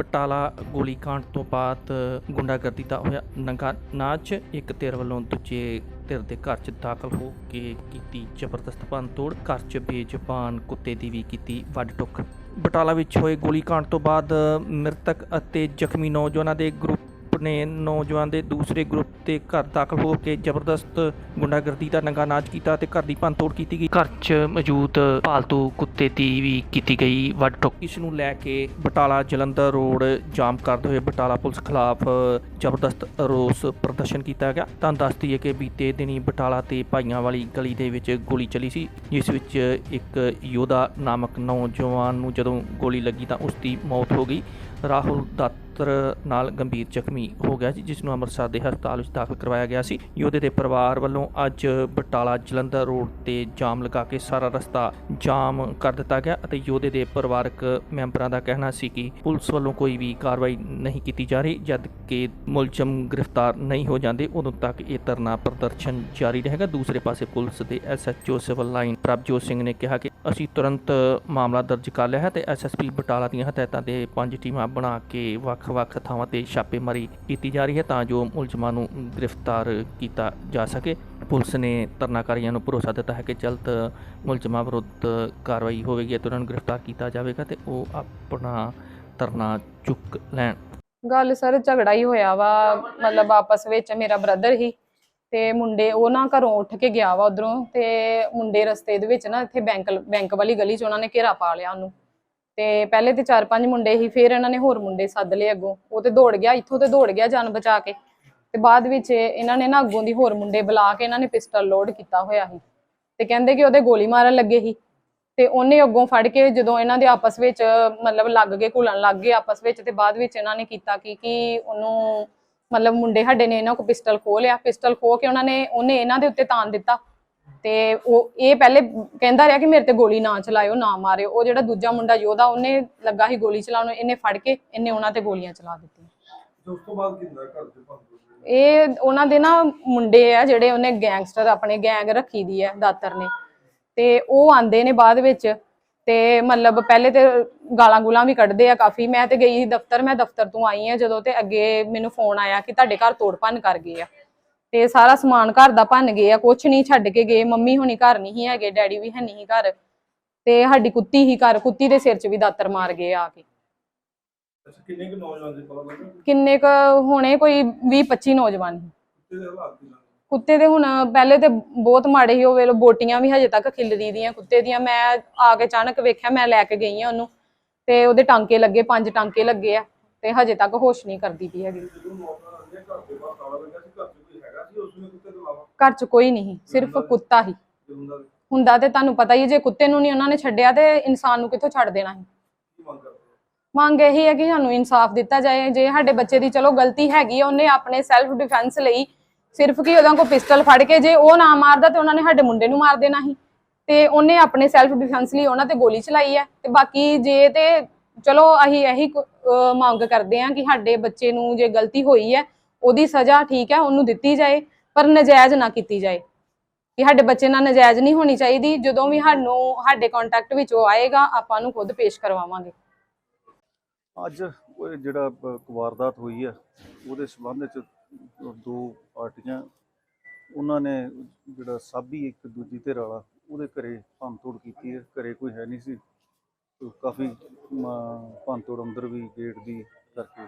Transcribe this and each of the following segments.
ਬਟਾਲਾ ਗੋਲੀकांड ਤੋਂ ਬਾਅਦ ਗੁੰਡਾਗਰਦੀ ਦਾ ਹੋਇਆ ਨੰਗਾ ਨਾਚ। ਇੱਕ ਧਿਰ ਵੱਲੋਂ ਦੂਜੇ ਧਿਰ ਦੇ ਘਰ 'ਚ ਦਾਖਲ ਹੋ ਕੇ ਕੀਤੀ ਜ਼ਬਰਦਸਤ ਭੰਨ ਤੋੜ ਘਰ 'ਚ ਬੇਜ਼ਬਾਨ ਕੁੱਤੇ ਦੀ ਵੀ ਕੀਤੀ ਵੱਡ ਟੁੱਕ। ਬਟਾਲਾ ਵਿੱਚ ਹੋਏ ਗੋਲੀकांड ਤੋਂ ਬਾਅਦ ਮ੍ਰਿਤਕ ਅਤੇ ਜ਼ਖਮੀ ਨੌਜਵਾਨਾਂ ਦੇ ਗਰੁੱਪ ਨੇ ਨੌਜਵਾਨ ਦੇ ਦੂਸਰੇ ਗਰੁੱਪ ਦੇ ਘਰ ਦਾਖਲ ਹੋ ਕੇ ਜ਼ਬਰਦਸਤ ਗੁੰਡਾਗਰਦੀ ਦਾ ਨੰਗਾ ਨਾਚ ਕੀਤਾ ਤੇ ਘਰ ਦੀ ਭੰਨਤੋੜ ਕੀਤੀ ਗਈ। ਘਰ 'ਚ ਮੌਜੂਦ ਪਾਲਤੂ ਕੁੱਤੇ ਦੀ ਵੀ ਕੀਤੀ ਗਈ ਵੱਢ ਟੁੱਕ। ਇਸ ਨੂੰ ਲੈ ਕੇ ਬਟਾਲਾ ਜਲੰਧਰ ਰੋਡ ਜਾਮ ਕਰਦੇ ਹੋਏ ਬਟਾਲਾ ਪੁਲਿਸ ਖਿਲਾਫ ਜ਼ਬਰਦਸਤ ਰੋਸ ਪ੍ਰਦਰਸ਼ਨ ਕੀਤਾ ਗਿਆ। ਤਾਂ ਦੱਸ ਦਈਏ ਕਿ ਬੀਤੇ ਦਿਨੀ ਬਟਾਲਾ ਤੇ ਭਾਈਆਂ ਵਾਲੀ ਗਲੀ ਦੇ ਵਿੱਚ ਗੋਲੀ ਚੱਲੀ ਸੀ ਜਿਸ ਵਿੱਚ ਇੱਕ ਯੋਧਾ ਨਾਮਕ ਨੌਜਵਾਨ ਨੂੰ ਜਦੋਂ ਗੋਲੀ ਲੱਗੀ ਤਾਂ ਉਸ ਦੀ ਮੌਤ ਹੋ ਗਈ। ਰਾਹੁਲ ਦਾਤਰ ਨਾਲ ਗੰਭੀਰ ਜ਼ਖਮੀ ਹੋ ਗਿਆ ਸੀ, ਜਿਸ ਨੂੰ ਅੰਮ੍ਰਿਤਸਰ ਦੇ ਹਸਪਤਾਲ ਵਿੱਚ ਦਾਖਲ ਕਰਵਾਇਆ ਗਿਆ ਸੀ। ਯੋਧੇ ਦੇ ਪਰਿਵਾਰ ਵੱਲੋਂ ਅੱਜ ਬਟਾਲਾ ਜਲੰਧਰ ਰੋਡ ਤੇ ਜਾਮ ਲਗਾ ਕੇ ਸਾਰਾ ਰਸਤਾ ਜਾਮ ਕਰ ਦਿੱਤਾ ਗਿਆ ਅਤੇ ਯੋਧੇ ਦੇ ਪਰਿਵਾਰਕ ਮੈਂਬਰਾਂ ਦਾ ਕਹਿਣਾ ਸੀ ਕਿ ਪੁਲਿਸ ਵੱਲੋਂ ਕੋਈ ਵੀ ਕਾਰਵਾਈ ਨਹੀਂ ਕੀਤੀ ਜਾ ਰਹੀ, ਜਦ ਕਿ ਮੁਲਜ਼ਮ ਗ੍ਰਿਫਤਾਰ ਨਹੀਂ ਹੋ ਜਾਂਦੇ, ਉਦੋਂ ਤੱਕ ਇਹ ਧਰਨਾ ਪ੍ਰਦਰਸ਼ਨ ਜਾਰੀ ਰਹੇਗਾ। ਦੂਸਰੇ ਪਾਸੇ ਪੁਲਿਸ ਦੇ SHO civil line Prabhjot Singh ਨੇ ਕਿਹਾ ਕਿ ਅਸੀਂ ਤੁਰੰਤ ਮਾਮਲਾ ਦਰਜ ਕਰ ਲਿਆ ਹੈ ਤੇ ਐਸਐਸਪੀ ਬਟਾਲਾ ਦੀਆਂ ਹਦਾਇਤਾਂ ਦੇ ਪੰਜ ਟੀਮਾਂ ਬਣਾ ਕੇ ਵੱਖ ਵੱਖ-ਵੱਖ ਥਾਵਾਂ ਤੇ ਛਾਪੇਮਾਰੀ ਕੀਤੀ ਜਾ ਰਹੀ ਹੈ ਤਾਂ ਜੋ ਮੁਲਜ਼ਮਾਂ ਨੂੰ ਗ੍ਰਿਫਤਾਰ ਕੀਤਾ ਜਾ ਸਕੇ। ਪੁਲਿਸ ਨੇ ਧਰਨਾਕਾਰੀਆਂ ਨੂੰ ਭਰੋਸਾ ਦਿੱਤਾ ਹੈ ਕਿ ਜਲਦ ਮੁਲਜ਼ਮਾਂ ਵਿਰੁੱਧ ਕਾਰਵਾਈ ਹੋਵੇਗੀ ਅਤੇ ਉਹਨਾਂ ਨੂੰ ਗ੍ਰਿਫਤਾਰ ਕੀਤਾ ਜਾਵੇਗਾ ਤੇ ਉਹ ਆਪਣਾ ਧਰਨਾ ਚੁੱਕ ਲੈਣ। ਗੱਲ ਸਰ, ਝਗੜਾ ਹੀ ਹੋਇਆ ਵਾ। ਮਤਲਬ ਆਪਸ ਵਿੱਚ ਮੇਰਾ ਬ੍ਰਦਰ ਹੀ ਤੇ ਮੁੰਡੇ ਉਹ ਨਾ ਘਰੋਂ ਉੱਠ ਕੇ ਗਿਆ ਵਾ ਉਧਰੋਂ ਤੇ ਮੁੰਡੇ ਰਸਤੇ ਦੇ ਵਿੱਚ ਨਾ ਇੱਥੇ ਬੈਂਕ ਬੈਂਕ ਵਾਲੀ ਗਲੀ 'ਚ ਉਹਨਾਂ ਨੇ ਘੇਰਾ ਪਾ ਲਿਆ ਉਹਨੂੰ। ਤੇ ਪਹਿਲੇ ਤੇ ਚਾਰ ਪੰਜ ਮੁੰਡੇ ਹੀ, ਫਿਰ ਇਹਨਾਂ ਨੇ ਹੋਰ ਮੁੰਡੇ ਸੱਦ ਲਏ ਅੱਗੋਂ। ਉਹ ਤੇ ਦੌੜ ਗਿਆ, ਇੱਥੋਂ ਤੇ ਦੌੜ ਗਿਆ ਜਾਨ ਬਚਾ ਕੇ। ਤੇ ਬਾਅਦ ਵਿੱਚ ਇਹਨਾਂ ਨੇ ਨਾ ਅੱਗੋਂ ਦੀ ਹੋਰ ਮੁੰਡੇ ਬੁਲਾ ਕੇ ਇਹਨਾਂ ਨੇ ਪਿਸਟਲ ਲੋਡ ਕੀਤਾ ਹੋਇਆ ਸੀ। ਤੇ ਕਹਿੰਦੇ ਕਿ ਉਹਦੇ ਗੋਲੀ ਮਾਰਨ ਲੱਗੇ ਸੀ। ਤੇ ਉਹਨੇ ਅੱਗੋਂ ਫੜ ਕੇ ਜਦੋਂ ਇਹਨਾਂ ਦੇ ਆਪਸ ਵਿੱਚ, ਮਤਲਬ ਲੱਗ ਗਏ, ਘੁਲਣ ਲੱਗ ਗਏ ਆਪਸ ਵਿੱਚ, ਤੇ ਬਾਅਦ ਵਿੱਚ ਇਹਨਾਂ ਨੇ ਕੀਤਾ ਕਿ ਕਿ ਉਹਨੂੰ ਮਤਲਬ ਮੁੰਡੇ ਸਾਡੇ ਨੇ ਇਹਨਾਂ ਕੋ ਪਿਸਟਲ ਖੋਹ ਲਿਆ। ਪਿਸਟਲ ਖੋਹ ਕੇ ਉਹਨਾਂ ਨੇ, ਉਹਨੇ ਇਹਨਾਂ ਦੇ ਉੱਤੇ ਤਾਨ ਦਿੱਤਾ। ਤੇ ਉਹ ਇਹ ਪਹਿਲੇ ਕਹਿੰਦਾ ਰਿਹਾ ਕਿ ਮੇਰੇ ਤੇ ਗੋਲੀ ਨਾ ਚਲਾਇਓ ਨਾ ਮਾਰਿਓ। ਉਹ ਜਿਹੜਾ ਦੂਜਾ ਮੁੰਡਾ ਯੋਧਾ ਉਹਨੇ ਲੱਗਾ ਸੀ ਗੋਲੀ ਚਲਾਉਣ ਇਹਨੇ ਫੜ ਕੇ ਇਹਨੇ ਉਹਨਾਂ ਤੇ ਗੋਲੀਆਂ ਚਲਾ ਦਿੱਤੀਆਂ। ਤੇ ਉਸ ਤੋਂ ਬਾਅਦ ਕਿੰਨਾ ਘਰ ਦੇ ਭੰਗ ਇਹ ਉਹਨਾਂ ਦੇ ਨਾ ਮੁੰਡੇ ਆ ਜਿਹੜੇ ਉਹਨੇ ਗੈਂਗਸਟਰ ਆਪਣੇ ਗੈਂਗ ਰੱਖੀ ਦੀ ਹੈ ਦਾਤਰ ਨੇ। ਤੇ ਉਹ ਆਂਦੇ ਨੇ ਬਾਅਦ ਵਿੱਚ ਤੇ ਮਤਲਬ ਪਹਿਲੇ ਤੇ ਗਾਲਾਂ ਗੁਲਾਂ ਵੀ ਕੱਢਦੇ ਆ ਕਾਫੀ। ਮੈਂ ਤੇ ਗਈ ਸੀ ਦਫ਼ਤਰ ਮੈਂ ਦਫ਼ਤਰ ਤੋਂ ਆਈ ਆ ਜਦੋਂ ਤੇ ਅੱਗੇ ਮੈਨੂੰ ਫੋਨ ਆਇਆ ਕਿ ਤੁਹਾਡੇ ਘਰ ਤੋੜ ਭੰਨ ਕਰ ਗਏ ਆ। ਤੇ ਸਾਰਾ ਸਮਾਨ ਘਰ ਦਾ ਭੰਨ ਗਏ ਆ ਕੁਛ ਨਹੀਂ ਛੱਡ ਕੇ ਗਏ ਮੰਮੀ ਹੁਣੀ ਘਰ ਨਹੀਂ ਸੀ ਹੈਗੇ ਡੈਡੀ ਵੀ ਹੈ ਨਹੀਂ ਘਰ। ਤੇ ਸਾਡੀ ਕੁੱਤੀ ਹੀ ਘਰ ਕੁੱਤੀ ਦੇ ਸਿਰ 'ਚ ਵੀ ਦਾਤਰ ਮਾਰ ਗਏ ਆ ਕੇ। ਅੱਛਾ ਕਿੰਨੇ ਕੁ ਨੌਜਵਾਨ ਦੇ ਪਤਾ ਲੱਗਾ ਕਿੰਨੇ ਕ ਹੋਣੇ ਕੋਈ 20 25 ਨੌਜਵਾਨ ਸੀ। ਕਿਤੇ ਦੇ ਹਾਲਾਤ ਕੀ ਲੱਗੇ ਕੁੱਤੇ ਦੇ ਹੁਣ ਪਹਿਲੇ ਤੇ ਬਹੁਤ ਮਾੜੇ ਸੀ ਉਹ ਵੇਲੇ ਬੋਟੀਆਂ ਵੀ ਹਜੇ ਤੱਕ ਖਿਲਰੀ ਦੀਆਂ ਕੁੱਤੇ ਦੀਆਂ। ਮੈਂ ਆ ਕੇ ਅਚਾਨਕ ਵੇਖਿਆ ਮੈਂ ਲੈ ਕੇ ਗਈ ਆ ਉਹਨੂੰ। ਤੇ ਉਹਦੇ ਟਾਂਕੇ ਲੱਗੇ ਪੰਜ ਟਾਂਕੇ ਲੱਗੇ ਆ ਤੇ ਹਜੇ ਤੱਕ ਹੋਸ਼ ਨਹੀਂ ਕਰਦੀ ਪਈ ਹੈਗੀ। ਜਦੋਂ ਨੌਜਵਾਨ ਆਉਂਦੇ ਘਰ ਦੇ ਬਾਹਰ ਤਾਲਾ ਲੱਗਾ ਸੀ ਘਰ 'ਚ ਕੋਈ ਹੈਗਾ ਸੀ ਉਸ ਨੂੰ ਕੁੱਤੇ ਤੋਂ ਇਲਾਵਾ? ਘਰ 'ਚ ਕੋਈ ਨਹੀਂ ਸਿਰਫ ਕੁੱਤਾ ਹੀ ਹੁੰਦਾ ਤਾਂ ਹੁੰਦਾ ਤੇ ਤੁਹਾਨੂੰ ਪਤਾ ਹੀ ਹੈ, ਜੇ ਕੁੱਤੇ ਨੂੰ ਨਹੀਂ ਉਹਨਾਂ ਨੇ ਛੱਡਿਆ ਤੇ ਇਨਸਾਨ ਨੂੰ ਕਿੱਥੋਂ ਛੱਡ ਦੇਣਾ ਸੀ? ਕੀ ਮੰਗ ਕਰਦੇ ਹੋ? ਮੰਗ ਇਹੀ ਹੈ ਕਿ ਸਾਨੂੰ ਇਨਸਾਫ ਦਿੱਤਾ ਜਾਏ। ਜੇ ਸਾਡੇ ਬੱਚੇ ਦੀ ਚਲੋ ਗਲਤੀ ਹੈਗੀ ਉਹਨੇ ਆਪਣੇ ਸੈਲਫ ਡਿਫੈਂਸ ਲਈ ਸਿਰਫ ਕਿ ਉਹਦਾਂ ਕੋ ਪਿਸਟਲ ਫੜ ਕੇ ਜੇ ਉਹ ਨਾ ਮਾਰਦਾ ਤੇ ਉਹਨਾਂ ਨੇ ਸਾਡੇ ਮੁੰਡੇ ਨੂੰ ਮਾਰ ਦੇਣਾ ਸੀ। ਤੇ ਉਹਨੇ ਆਪਣੇ ਸੈਲਫ ਡਿਫੈਂਸ ਲਈ ਉਹਨਾਂ ਤੇ ਗੋਲੀ ਚਲਾਈ ਹੈ। ਤੇ ਬਾਕੀ ਜੇ ਤੇ ਚਲੋ ਅਸੀਂ ਇਹੀ ਕੁ- ਅਹ ਮੰਗ ਕਰਦੇ ਹਾਂ ਕਿ ਸਾਡੇ ਬੱਚੇ ਨੂੰ ਜੇ ਗਲਤੀ ਹੋਈ ਹੈ ਉਹਦੀ ਸਜ਼ਾ ਠੀਕ ਹੈ, ਉਹਨੂੰ ਦਿੱਤੀ ਜਾਏ, ਪਰ ਨਜਾਇਜ਼ ਨਾ ਕੀਤੀ ਜਾਏ। ਕਿ ਸਾਡੇ ਬੱਚੇ ਨਾਲ ਨਜਾਇਜ਼ ਨਹੀਂ ਹੋਣੀ ਚਾਹੀਦੀ, ਜਦੋਂ ਵੀ ਸਾਨੂੰ, ਸਾਡੇ ਕੰਟੈਕਟ ਵਿੱਚ ਉਹ ਆਏਗਾ, ਆਪਾਂ ਨੂੰ ਖੁਦ ਪੇਸ਼ ਕਰਵਾਵਾਂਗੇ। ਅੱਜ ਜਿਹੜਾ ਵਾਰਦਾਤ ਹੋਈ ਹੈ, ਉਹਦੇ ਸੰਬੰਧ ਵਿੱਚ ਦੋ ਪਾਰਟੀਆਂ, ਉਹਨਾਂ ਨੇ ਜਿਹੜਾ ਸਾਬੀ ਇੱਕ ਦੂਜੀ ਧਿਰ ਵਾਲਾ ਉਹਦੇ ਘਰੇ ਭੰਨਤੋੜ ਕੀਤੀ ਹੈ। ਘਰੇ ਕੋਈ ਹੈ ਨਹੀਂ ਸੀ ਕਾਫੀ ਭੰਨਤੋੜ ਅੰਦਰ ਵੀ ਗੇਟ ਦੀ ਕਰਕੇ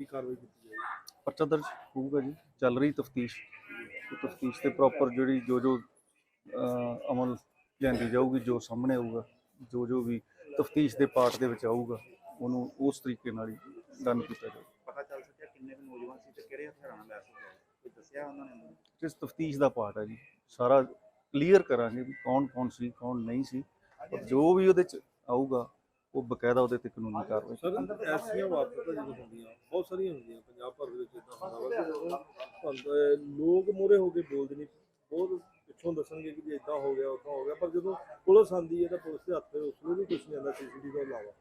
ਕੀ ਕਾਰਵਾਈ ਕੀਤੀ ਜਾਏ ਪਰਚਾ ਦਰਜ ਹੋਊਗਾ ਜੀ। ਚੱਲ ਰਹੀ ਤਫਤੀਸ਼। ਤਫਤੀਸ਼ ਤੇ ਪ੍ਰੋਪਰ ਜਿਹੜੀ ਜੋ ਜੋ ਅਮਲ ਲਿਆਂਦੀ ਜਾਊਗੀ ਜੋ ਸਾਹਮਣੇ ਆਊਗਾ ਜੋ ਜੋ ਵੀ ਤਫਤੀਸ਼ ਦੇ ਪਾਰਟ ਦੇ ਵਿੱਚ ਆਊਗਾ ਉਹਨੂੰ ਉਸ ਤਰੀਕੇ ਨਾਲ ਹੀ ਡਨ ਕੀਤਾ ਜਾਊਗਾ ਪਤਾ ਚੱਲ ਸਕਿਆ ਕਿੰਨੇ ਕੁ ਨੌਜਵਾਨ ਸੀ ਤੇ ਕਿਹੜੇ ਹਥਿਆਰਾਂ ਨਾਲ ਲੈਸ ਹੋਏ ਕੋਈ ਦੱਸਿਆ ਉਹਨਾਂ ਨੇ ਇਸ ਤਫਤੀਸ਼ ਦਾ ਪਾਰਟ ਹੈ ਜੀ। ਸਾਰਾ ਕਲੀਅਰ ਕਰਾਂਗੇ ਵੀ ਕੌਣ ਕੌਣ ਸੀ ਕੌਣ ਨਹੀਂ ਸੀ। ਪਰ ਜੋ ਵੀ ਉਹਦੇ ਚ ਆਊਗਾ ਉਹ ਬਕਾਇਦਾ ਉਹਦੇ ਤੇ ਕਾਨੂੰਨੀ ਕਾਰਵਾਈ ਸਰ ਐਸੀਆਂ ਵਾਰਦਾਤਾਂ ਜਦੋਂ ਹੁੰਦੀਆਂ ਬਹੁਤ ਸਾਰੀਆਂ ਹੁੰਦੀਆਂ ਪੰਜਾਬ ਭਰ ਦੇ ਵਿੱਚ ਇਦਾਂ ਹੁੰਦਾ ਵਾ ਕਿ ਲੋਕ ਮੂਹਰੇ ਹੋ ਕੇ ਬੋਲਦੇ ਨਹੀਂ ਬਹੁਤ ਪਿੱਛੋਂ ਦੱਸਣਗੇ ਕਿ ਇਦਾਂ ਹੋ ਗਿਆ ਉਦਾਂ ਹੋ ਗਿਆ ਪਰ ਜਦੋਂ ਪੁਲਿਸ ਆਂਦੀ ਹੈ ਤਾਂ ਪੁਲਿਸ ਦੇ ਹੱਥ ਉਸ ਨੂੰ ਵੀ ਕੁਝ ਨਹੀਂ ਆਉਂਦਾ ਸੀਸੀਟੀਵੀ ਤੋਂ ਇਲਾਵਾ।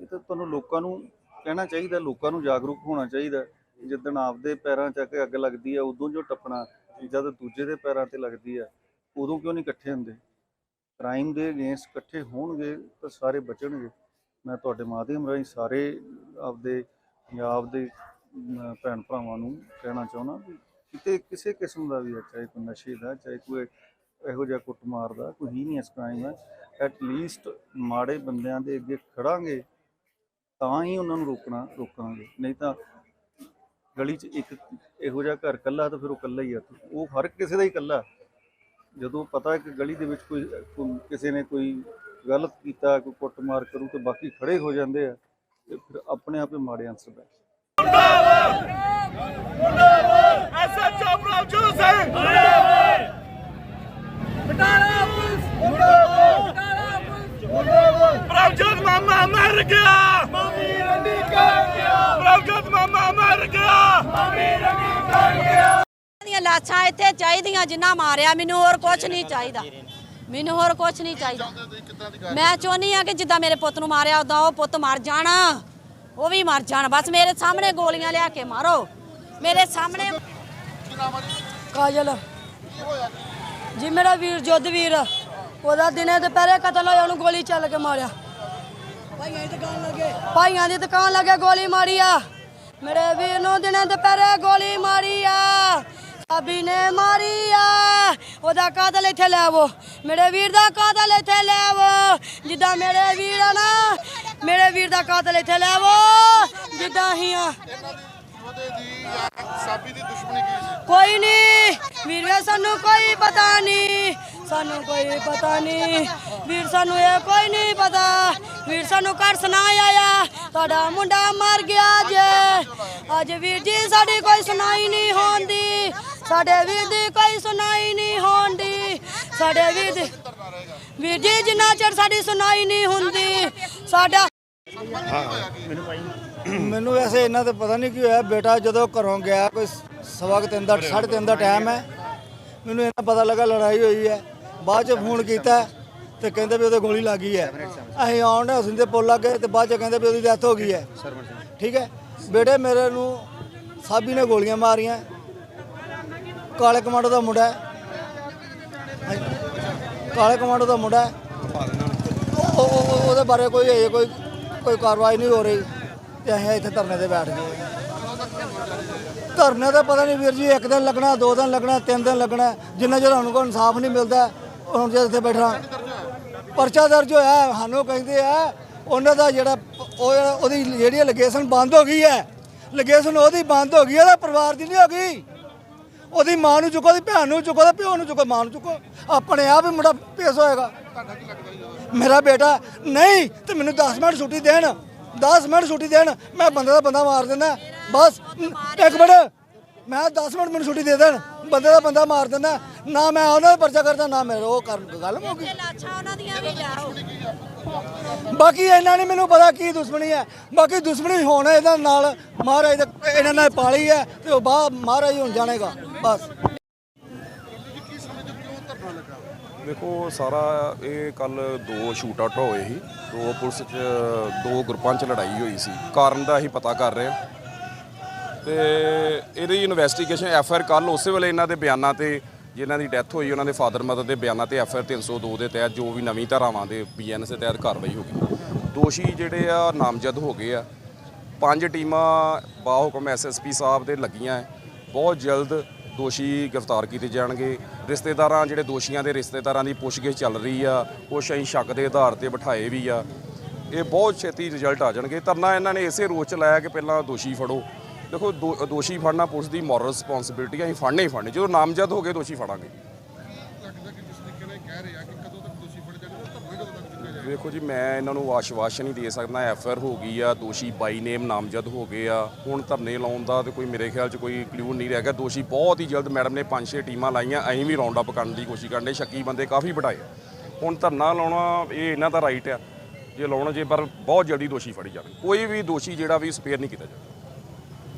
ਇਹ ਤਾਂ ਤੁਹਾਨੂੰ ਲੋਕਾਂ ਨੂੰ ਕਹਿਣਾ ਚਾਹੀਦਾ ਲੋਕਾਂ ਨੂੰ ਜਾਗਰੂਕ ਹੋਣਾ ਚਾਹੀਦਾ। ਜਿੱਦਣ ਆਪਦੇ ਪੈਰਾਂ 'ਚ ਅੱਗ ਲੱਗਦੀ ਆ ਉਦੋਂ ਜੋ ਟੱਪਣਾ ਜਦ ਦੂਜੇ ਦੇ ਪੈਰਾਂ ਤੇ ਲੱਗਦੀ ਆ ਉਦੋਂ ਕਿਉਂ ਨਹੀਂ ਇਕੱਠੇ ਹੁੰਦੇ? ਕ੍ਰਾਈਮ ਦੇ ਅਗੇਂਸਟ ਇਕੱਠੇ ਹੋਣਗੇ ਤਾਂ ਸਾਰੇ ਬਚਣਗੇ। ਮੈਂ ਤੁਹਾਡੇ ਮਾਧਿਅਮ ਰਾਹੀਂ ਸਾਰੇ ਆਪਦੇ ਪੰਜਾਬ ਦੇ ਭੈਣ ਭਰਾਵਾਂ ਨੂੰ ਕਹਿਣਾ ਚਾਹੁੰਦਾ ਵੀ ਕਿਤੇ ਕਿਸੇ ਕਿਸਮ ਦਾ ਵੀ ਹੈ, ਚਾਹੇ ਕੋਈ ਨਸ਼ੇ ਦਾ, ਚਾਹੇ ਕੋਈ ਇਹੋ ਜਿਹਾ ਕੁੱਟਮਾਰ ਦਾ, ਕੋਈ ਹੀਨੀਅਸ ਕ੍ਰਾਈਮ ਹੈ ਐਟ ਲੀਸਟ ਮਾੜੇ ਬੰਦਿਆਂ ਦੇ ਅੱਗੇ ਖੜਾਂਗੇ, ਤਾਂ ਹੀ ਉਹਨਾਂ ਨੂੰ ਰੋਕਣਾ, ਰੋਕਾਂਗੇ। ਨਹੀਂ ਤਾਂ ਗਲੀ 'ਚ ਇੱਕ ਇਹੋ ਜਿਹਾ ਘਰ ਕੱਲਾ ਤਾਂ ਫਿਰ ਉਹ ਕੱਲਾ ਹੀ ਆ। ਉਹ ਹਰ ਕਿਸੇ ਦਾ ਹੀ ਕੱਲਾ ਜਦੋਂ ਪਤਾ ਕਿ ਗਲੀ ਦੇ ਵਿੱਚ ਕੋਈ ਕੋਈ- ਕਿਸੇ ਨੇ ਕੋਈ ਗਲਤ ਕੀਤਾ ਕੋਈ ਕੁੱਟਮਾਰ ਕਰੂ ਤੇ ਬਾਕੀ ਖੜੇ ਹੋ ਜਾਂਦੇ ਆ ਤੇ ਫਿਰ ਆਪਣੇ ਆਪੇ ਮਾੜੇ ਅੰਸਰ ਬੈ ਐਸਐਚਓ ਪ੍ਰਭਜੋਤ ਸਿੰਘ ਮੁਰਦਾਬਾਦ ਬਟਾਲਾ ਪੁਲਿਸ ਮੁਰਦਾਬਾਦ ਬਟਾਲਾ ਪੁਲਿਸ ਮੁਰਦਾਬਾਦ ਪ੍ਰਭਜੋਤ ਮਾਮਾ ਮਰ ਗਿਆ ਮਾਮੀ ਰੰਡੀ ਕਰ ਗਿਆ ਪ੍ਰਭਜੋਤ ਮਾਮਾ ਮਰ ਗਿਆ ਮਾਮੀ ਰੰਡੀ ਕਰ ਗਿਆ ਲਾਸ਼ਾਂ ਇੱਥੇ ਚਾਹੀਦੀਆਂ ਜਿੰਨਾ ਮਾਰਿਆ, ਮੈਨੂੰ ਹੋਰ ਕੁਝ ਨਹੀਂ ਚਾਹੀਦਾ। ਮੈਨੂੰ ਹੋਰ ਕੁਝ ਨਹੀਂ ਚਾਹੀਦਾ। ਮੈਂ ਚਾਹੁੰਦੀ ਆ ਕਿ ਜਿੱਦਾਂ ਮੇਰੇ ਪੁੱਤ ਨੂੰ ਮਾਰਿਆ ਉਦਾਂ ਉਹ ਪੁੱਤ ਮਰ ਜਾਣ। ਉਹ ਵੀ ਮਰ ਜਾਣ। ਬਸ ਮੇਰੇ ਸਾਹਮਣੇ ਗੋਲੀਆਂ ਲਿਆ ਕੇ ਮਾਰੋ। ਮੇਰੇ ਸਾਹਮਣੇ ਕਾਜਲ। ਜੀ, ਮੇਰਾ ਵੀਰ ਜੁੱਧ ਵੀਰ। ਉਹਦਾ ਦਿਨੇ ਦੁਪਹਿਰੇ ਕਤਲ ਹੋਇਆ, ਉਹਨੂੰ ਗੋਲੀ ਚੱਲ ਕੇ ਮਾਰਿਆ। ਭਾਈਆਂ ਦੀ ਦੁਕਾਨ ਲੱਗੇ। ਭਾਈਆਂ ਦੀ ਦੁਕਾਨ ਲੱਗੇ ਗੋਲੀ ਮਾਰੀ ਆ। ਮੇਰੇ ਵੀਰ ਨੂੰ ਦਿਨੇ ਦੁਪਹਿਰੇ ਗੋਲੀ ਮਾਰੀ ਆ। ਸਾਬੀ ਨੇ ਮਾਰੀ ਆ। ਉਹਦਾ ਕਾਤਲ ਇੱਥੇ ਲੈ ਆਵੋ। ਮੇਰੇ ਵੀਰ ਦਾ ਕਾਤਲ ਇੱਥੇ ਲੈ ਆਵੋ। ਜਿੱਦਾਂ ਮੇਰੇ ਵੀਰ ਆ ਨਾ, ਮੇਰੇ ਵੀਰ ਦਾ ਕਾਤਲ ਇੱਥੇ ਲੈ ਆਵੋ। ਜਿੱਦਾਂ ਹੀ ਆ। ਕੋਈ ਨਹੀਂ ਵੀਰੇ, ਸਾਨੂੰ ਕੋਈ ਪਤਾ ਨਹੀਂ ਸਾਨੂੰ ਕੋਈ ਪਤਾ ਨਹੀਂ ਵੀਰ, ਸਾਨੂੰ ਇਹ ਕੋਈ ਨਹੀਂ ਪਤਾ। ਵੀਰ, ਸਾਨੂੰ ਘਰ ਸੁਣਾ ਆਇਆ। ਤੁਹਾਡਾ ਮੁੰਡਾ ਮਰ ਗਿਆ ਜੇ। ਅੱਜ ਵੀਰ ਜੀ, ਸਾਡੀ ਕੋਈ ਸੁਣਾਈ ਨਹੀਂ ਹੁੰਦੀ। ਸਾਡੇ ਵੀਰ ਦੀ ਕੋਈ ਸੁਣਾਈ ਨਹੀਂ ਹੁੰਦੀ। ਸਾਡੇ ਵੀਰ ਦੀ ਵੀਰ ਜੀ, ਜਿੰਨਾ ਚਿਰ ਸਾਡੀ ਸੁਣਾਈ ਨਹੀਂ ਹੁੰਦੀ, ਸਾਡਾ ਮੈਨੂੰ ਵੈਸੇ ਇਹਨਾਂ ਤੇ ਪਤਾ ਨਹੀਂ ਕੀ ਹੋਇਆ। ਬੇਟਾ ਜਦੋਂ ਘਰੋਂ ਗਿਆ, ਕੋਈ ਸਵਾ ਕੁ ਤਿੰਨ ਦਾ ਸਾਢੇ ਤਿੰਨ ਦਾ ਟਾਈਮ ਹੈ। ਮੈਨੂੰ ਇਹਨਾਂ ਪਤਾ ਲੱਗਾ ਲੜਾਈ ਹੋਈ ਹੈ। ਬਾਅਦ ਚ ਫੋਨ ਕੀਤਾ ਤੇ ਕਹਿੰਦੇ ਵੀ ਉਹਦੇ ਗੋਲੀ ਲੱਗ ਗਈ ਹੈ। ਅਸੀਂ ਆਉਣ ਦੇ ਹਸਨ ਦੇ ਪੁੱਲ ਲੱਗੇ ਤੇ ਬਾਅਦ ਚ ਕਹਿੰਦੇ ਵੀ ਉਹਦੀ ਡੈਥ ਹੋ ਗਈ ਹੈ। ਠੀਕ ਹੈ? ਬੇਟੇ ਮੇਰੇ ਨੂੰ ਸਾਬੀ ਨੇ ਗੋਲੀਆਂ ਮਾਰੀਆਂ। ਕਾਲੇ ਕਮਾਂਡੋ ਦਾ ਮੁੰਡਾ ਹੈ। ਹਾਂਜੀ। ਕਾਲੇ ਕਮਾਂਡੋ ਦਾ ਮੁੰਡਾ ਹੈ। ਉਹ- ਉਹ- ਉਹ- ਉਹਦੇ ਬਾਰੇ ਕੋਈ ਅਜੇ ਕੋਈ ਕੋਈ ਕਾਰਵਾਈ ਨਹੀਂ ਹੋ ਰਹੀ। ਤੇ ਅਸੀਂ ਇੱਥੇ ਧਰਨੇ ਤੇ ਬੈਠ ਗਏ। ਧਰਨੇ ਦਾ ਪਤਾ ਨਹੀਂ ਵੀਰ ਜੀ ਇੱਕ ਦਿਨ ਲੱਗਣਾ ਦੋ ਦਿਨ ਲੱਗਣਾ ਤਿੰਨ ਦਿਨ ਲੱਗਣਾ। ਜਿੰਨਾ ਚਿਰ ਸਾਨੂੰ ਕੋਈ ਇਨਸਾਫ ਨਹੀਂ ਮਿਲਦਾ ਹੁਣ ਜੇ ਇੱਥੇ ਬੈਠਾ ਪਰਚਾ ਦਰਜ ਹੋਇਆ ਸਾਨੂੰ ਕਹਿੰਦੇ ਆ ਉਹਨਾਂ ਦਾ ਜਿਹੜਾ ਪ- ਉਹ ਉਹਦੀ ਜਿਹੜੀ ਲੋਕੇਸ਼ਨ ਬੰਦ ਹੋ ਗਈ ਹੈ ਲੋਕੇਸ਼ਨ ਉਹਦੀ ਬੰਦ ਹੋ ਗਈ ਹੈ, ਉਹਦਾ ਪਰਿਵਾਰ ਦੀ ਨਹੀਂ ਹੋ ਗਈ। ਉਹਦੀ ਮਾਂ ਨੂੰ ਚੁੱਕੋ ਉਹਦੀ ਭੈਣ ਨੂੰ ਚੁੱਕੋ ਤੇ ਪਿਓ ਨੂੰ ਚੁੱਕੋ ਮਾਂ ਨੂੰ ਚੁੱਕੋ। ਆਪਣੇ ਆਪ ਹੀ ਮੁੰਡਾ ਪੇਸ਼ ਹੋਏਗਾ। ਮੇਰਾ ਬੇਟਾ ਨਹੀਂ ਤੇ ਮੈਨੂੰ 10 ਮਿੰਟ ਛੁੱਟੀ ਦੇਣ 10 ਮਿੰਟ ਛੁੱਟੀ ਦੇਣ ਮੈਂ ਬੰਦੇ ਦਾ ਬੰਦਾ ਮਾਰ ਦਿੰਦਾ। ਬਸ ਇੱਕ ਮਿੰਟ ਮੈਂ 10 ਮਿੰਟ ਮੈਨੂੰ ਛੁੱਟੀ ਦੇ ਦੇਣ ਬੰਦੇ ਦਾ ਬੰਦਾ ਮਾਰ ਦਿੰਦਾ। ਨਾ ਮੈਂ ਉਹਨਾਂ ਦਾ ਪਰਚਾ ਕਰਦਾ ਨਾ ਮੇਰੇ ਉਹ ਕਰਨ ਗੱਲ ਹੋ ਗਈ ਬਾਕੀ ਇਹਨਾਂ ਨੇ ਮੈਨੂੰ ਪਤਾ ਕੀ ਦੁਸ਼ਮਣੀ ਹੈ। ਬਾਕੀ ਦੁਸ਼ਮਣੀ ਹੋਣ ਇਹਨਾਂ ਨਾਲ ਮਹਾਰਾਜ ਦੇ ਇਹਨਾਂ ਨੇ ਪਾਲੀ ਹੈ ਤੇ ਉਹ ਬਾਹਰ ਮਹਾਰਾਜ ਹੁਣ ਜਾਣੇਗਾ। ਬਸ। ਦੇਖੋ, ਸਾਰਾ ਇਹ ਕੱਲ ਦੋ ਸ਼ੂਟ ਆਊਟ ਹੋਏ ਸੀ। ਦੋ ਪੁਲਿਸ ਚ, ਦੋ ਗਰੁੱਪਾਂ ਚ ਲੜਾਈ ਹੋਈ ਸੀ। ਕਾਰਨ ਦਾ ਅਸੀਂ ਪਤਾ ਕਰ ਰਹੇ ਹਾਂ। ਤੇ ਇਹਦੀ ਇਨਵੈਸਟੀਗੇਸ਼ਨ ਐਫ ਆਰ ਕੱਲ ਉਸੇ ਵੇਲੇ ਇਹਨਾਂ ਦੇ ਬਿਆਨਾਂ ਤੇ, ਜਿਨ੍ਹਾਂ ਦੀ ਡੈਥ ਹੋਈ, ਉਹਨਾਂ ਦੇ ਫਾਦਰ ਮਦਰ ਦੇ ਬਿਆਨਾਂ ਤੇ ਐਫ ਆਰ 302 ਦੇ ਤਹਿਤ ਜੋ ਵੀ ਨਵੀਂ ਧਾਰਾਵਾਂ ਦੇ ਬੀਐਨਐਸ ਦੇ ਤਹਿਤ ਕਾਰਵਾਈ ਹੋ ਗਈ। ਦੋਸ਼ੀ ਜਿਹੜੇ ਆ, ਨਾਮਜ਼ਦ ਹੋ ਗਏ ਆ। ਪੰਜ ਟੀਮਾਂ ਬਾਹੁਕਮ ਐਸਐਸਪੀ ਸਾਹਿਬ ਦੇ ਲੱਗੀਆਂ ਹੈ। ਬਹੁਤ ਜਲਦ ਦੋਸ਼ੀ ਗ੍ਰਿਫਤਾਰ ਕੀਤੇ ਜਾਣਗੇ। ਰਿਸ਼ਤੇਦਾਰਾਂ, ਜਿਹੜੇ ਦੋਸ਼ੀਆਂ ਦੇ ਰਿਸ਼ਤੇਦਾਰਾਂ ਦੀ ਪੁੱਛਗਿੱਛ ਚੱਲ ਰਹੀ ਆ ਕੁਛ ਅਸੀਂ ਸ਼ੱਕ ਦੇ ਆਧਾਰ ਤੇ ਬਿਠਾਏ ਵੀ ਆ। ਇਹ ਬਹੁਤ ਛੇਤੀ ਰਿਜ਼ਲਟ ਆ ਜਾਣਗੇ। ਧਰਨਾ ਇਹਨਾਂ ਨੇ ਇਸੇ ਰੋਚ ਚ ਲਾਇਆ ਕਿ ਪਹਿਲਾਂ ਦੋਸ਼ੀ ਫੜੋ। ਦੇਖੋ, ਦੋ- ਦੋਸ਼ੀ ਫੜਨਾ ਪੁਲਿਸ ਦੀ ਮੋਰਲ ਰਿਸਪੌਂਸਿਬਿਲਟੀ ਹੈ ਅਸੀਂ ਫੜਨੇ ਹੀ ਫੜਨੇ। ਜਦੋਂ ਨਾਮਜ਼ਦ ਹੋ ਗਏ, ਦੋਸ਼ੀ ਫੜਾਂਗੇ। ਦੇਖੋ ਜੀ, ਮੈਂ ਇਹਨਾਂ ਨੂੰ ਆਸ਼ਵਾਸ ਨਹੀਂ ਦੇ ਸਕਦਾ। ਐਫ ਆਰ ਹੋ ਗਈ ਆ, ਦੋਸ਼ੀ ਬਾਈ ਨੇਮ ਨਾਮਜ਼ਦ ਹੋ ਗਏ ਆ। ਹੁਣ ਧਰਨੇ ਲਾਉਣ ਦਾ ਤੇ ਕੋਈ ਮੇਰੇ ਖਿਆਲ 'ਚ ਕੋਈ ਕਲੂ ਨਹੀਂ ਰਹਿ ਗਿਆ। ਦੋਸ਼ੀ ਬਹੁਤ ਹੀ ਜਲਦ ਮੈਡਮ ਨੇ ਪੰਜ ਛੇ ਟੀਮਾਂ ਲਾਈਆਂ ਅਸੀਂ ਵੀ ਰਾਉਂਡ ਅਪ ਕਰਨ ਦੀ ਕੋਸ਼ਿਸ਼ ਕਰਨੇ ਸ਼ੱਕੀ ਬੰਦੇ ਕਾਫੀ ਬਿਠਾਏ ਹੁਣ ਧਰਨਾ ਲਾਉਣਾ, ਇਹ ਇਹਨਾਂ ਦਾ ਰਾਈਟ ਆ। ਜੇ ਲਾਉਣਾ ਜੇ, ਪਰ ਬਹੁਤ ਜਲਦੀ ਦੋਸ਼ੀ ਫੜੀ ਜਾਵੇ ਕੋਈ ਵੀ ਦੋਸ਼ੀ ਜਿਹੜਾ ਵੀ ਸਪੇਅਰ ਨਹੀਂ ਕੀਤਾ ਜਾਵੇ